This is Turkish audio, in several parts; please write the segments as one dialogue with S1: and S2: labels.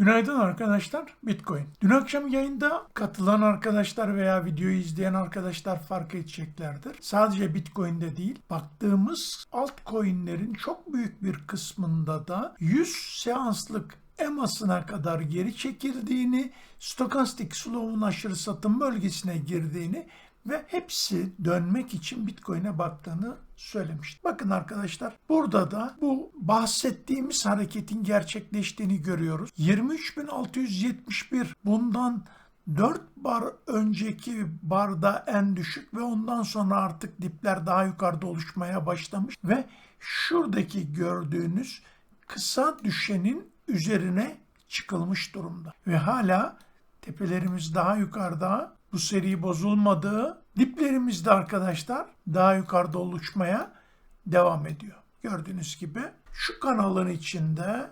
S1: Günaydın arkadaşlar. Bitcoin. Dün akşam yayında katılan arkadaşlar veya videoyu izleyen arkadaşlar fark edeceklerdir. Sadece Bitcoin'de değil, baktığımız altcoin'lerin çok büyük bir kısmında da 100 seanslık EMA'sına kadar geri çekildiğini, stokastik slow'un aşırı satım bölgesine girdiğini ve hepsi dönmek için Bitcoin'e baktığını söylemiştim. Bakın arkadaşlar burada da bu bahsettiğimiz hareketin gerçekleştiğini görüyoruz. 23.671 bundan 4 bar önceki barda en düşük ve ondan sonra artık dipler daha yukarıda oluşmaya başlamış ve şuradaki gördüğünüz kısa düşenin üzerine çıkılmış durumda. Ve hala tepelerimiz daha yukarıda bu seri bozulmadığı diplerimizde arkadaşlar daha yukarıda oluşmaya devam ediyor. Gördüğünüz gibi şu kanalın içinde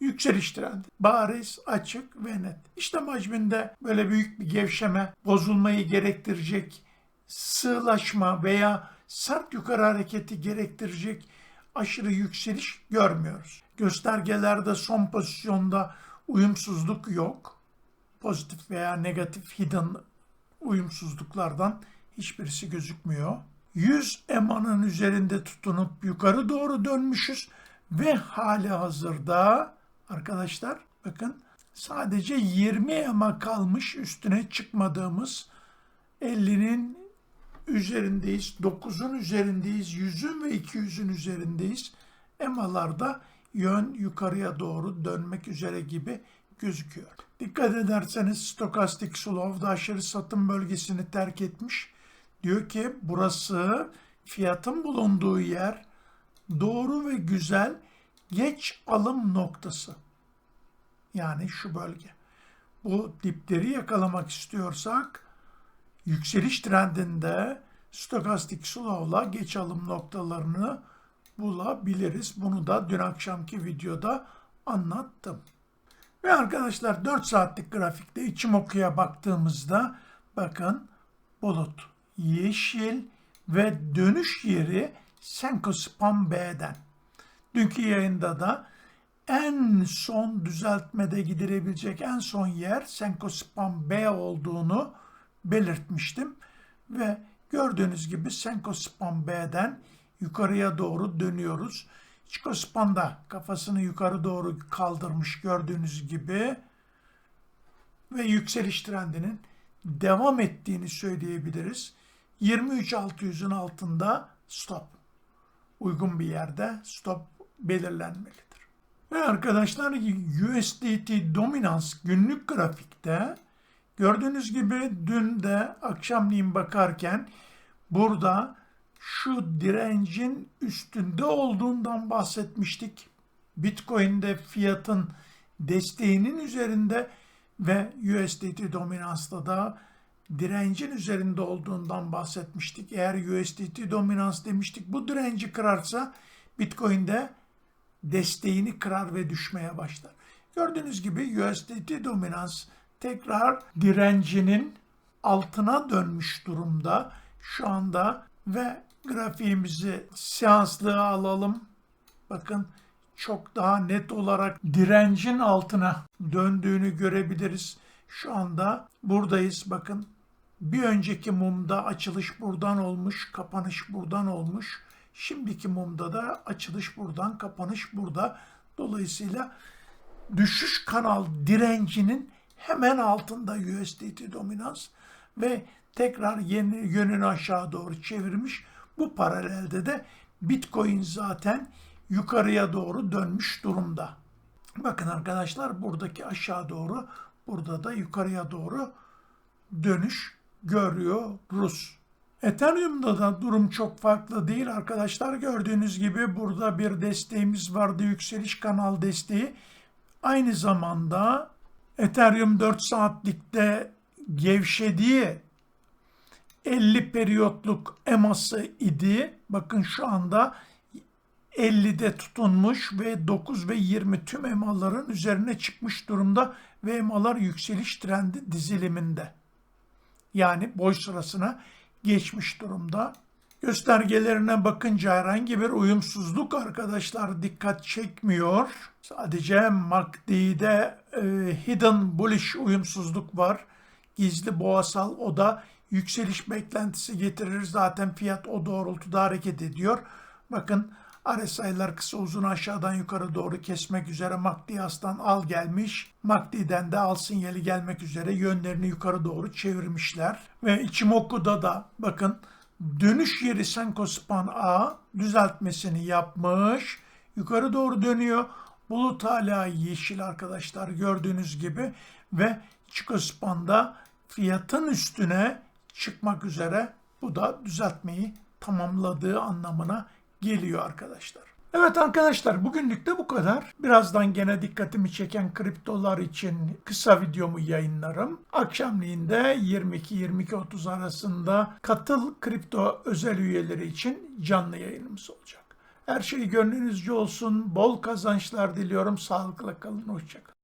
S1: yükseliş trendi. Bariz, açık ve net. İşte hacminde böyle büyük bir gevşeme, bozulmayı gerektirecek sığlaşma veya sert yukarı hareketi gerektirecek aşırı yükseliş görmüyoruz. Göstergelerde son pozisyonda uyumsuzluk yok. Pozitif veya negatif hidden uyumsuzluklardan hiçbirisi gözükmüyor. 100 emanın üzerinde tutunup yukarı doğru dönmüşüz ve hali hazırda arkadaşlar bakın sadece 20 ema kalmış üstüne çıkmadığımız 50'nin üzerindeyiz, 9'un üzerindeyiz, 100'ün ve 200'ün üzerindeyiz. Emalarda yön yukarıya doğru dönmek üzere gibi gözüküyor. Dikkat ederseniz stokastik slow'da aşırı satım bölgesini terk etmiş. Diyor ki burası fiyatın bulunduğu yer doğru ve güzel geç alım noktası. Yani şu bölge. Bu dipleri yakalamak istiyorsak yükseliş trendinde stokastik slow'la geç alım noktalarını bulabiliriz. Bunu da dün akşamki videoda anlattım. Ve arkadaşlar 4 saatlik grafikte içim okuya baktığımızda bakın bulut yeşil ve dönüş yeri Senkospam B'den. Dünkü yayında da en son düzeltmede gidilebilecek en son yer Senkospam B olduğunu belirtmiştim. Ve gördüğünüz gibi Senkospam B'den yukarıya doğru dönüyoruz. Çikospan da kafasını yukarı doğru kaldırmış gördüğünüz gibi ve yükseliş trendinin devam ettiğini söyleyebiliriz. 23.600'ün altında stop. Uygun bir yerde stop belirlenmelidir. Ve arkadaşlar USDT dominans günlük grafikte gördüğünüz gibi dün de akşamleyin bakarken burada şu direncin üstünde olduğundan bahsetmiştik. Bitcoin'de fiyatın desteğinin üzerinde ve USDT dominansta da direncin üzerinde olduğundan bahsetmiştik. Eğer USDT dominans demiştik bu direnci kırarsa Bitcoin'de desteğini kırar ve düşmeye başlar. Gördüğünüz gibi USDT dominans tekrar direncinin altına dönmüş durumda. Şu anda ve grafiğimizi seanslığa alalım. Bakın çok daha net olarak direncin altına döndüğünü görebiliriz. Şu anda buradayız. Bakın bir önceki mumda açılış buradan olmuş, kapanış buradan olmuş. Şimdiki mumda da açılış buradan, kapanış burada. Dolayısıyla düşüş kanal direncinin hemen altında USDT dominans ve tekrar yeni yönünü aşağı doğru çevirmiş. Bu paralelde de Bitcoin zaten yukarıya doğru dönmüş durumda. Bakın arkadaşlar buradaki aşağı doğru burada da yukarıya doğru dönüş görüyoruz. Ethereum'da da durum çok farklı değil arkadaşlar. Gördüğünüz gibi burada bir desteğimiz vardı. Yükseliş kanal desteği. Aynı zamanda Ethereum 4 saatlikte gevşediği 50 periyotluk eması idi. Bakın şu anda 50'de tutunmuş ve 9 ve 20 tüm emaların üzerine çıkmış durumda ve emalar yükseliş trendi diziliminde. Yani boy sırasına geçmiş durumda. Göstergelerine bakınca herhangi bir uyumsuzluk arkadaşlar dikkat çekmiyor. Sadece MACD'de e, hidden bullish uyumsuzluk var. Gizli boğasal o da yükseliş beklentisi getirir. Zaten fiyat o doğrultuda hareket ediyor. Bakın RSI'lar kısa uzun aşağıdan yukarı doğru kesmek üzere MACD aslan al gelmiş. MACD'den de al sinyali gelmek üzere yönlerini yukarı doğru çevirmişler. Ve Ichimoku'da da bakın dönüş yeri Senkospan A düzeltmesini yapmış. Yukarı doğru dönüyor. Bulut hala yeşil arkadaşlar gördüğünüz gibi ve Chikospan'da fiyatın üstüne çıkmak üzere bu da düzeltmeyi tamamladığı anlamına geliyor arkadaşlar. Evet arkadaşlar bugünlük de bu kadar. Birazdan gene dikkatimi çeken kriptolar için kısa videomu yayınlarım. Akşamleyin de 22-22.30 arasında katıl kripto özel üyeleri için canlı yayınımız olacak. Her şey gönlünüzce olsun. Bol kazançlar diliyorum. Sağlıkla kalın. Hoşçakalın.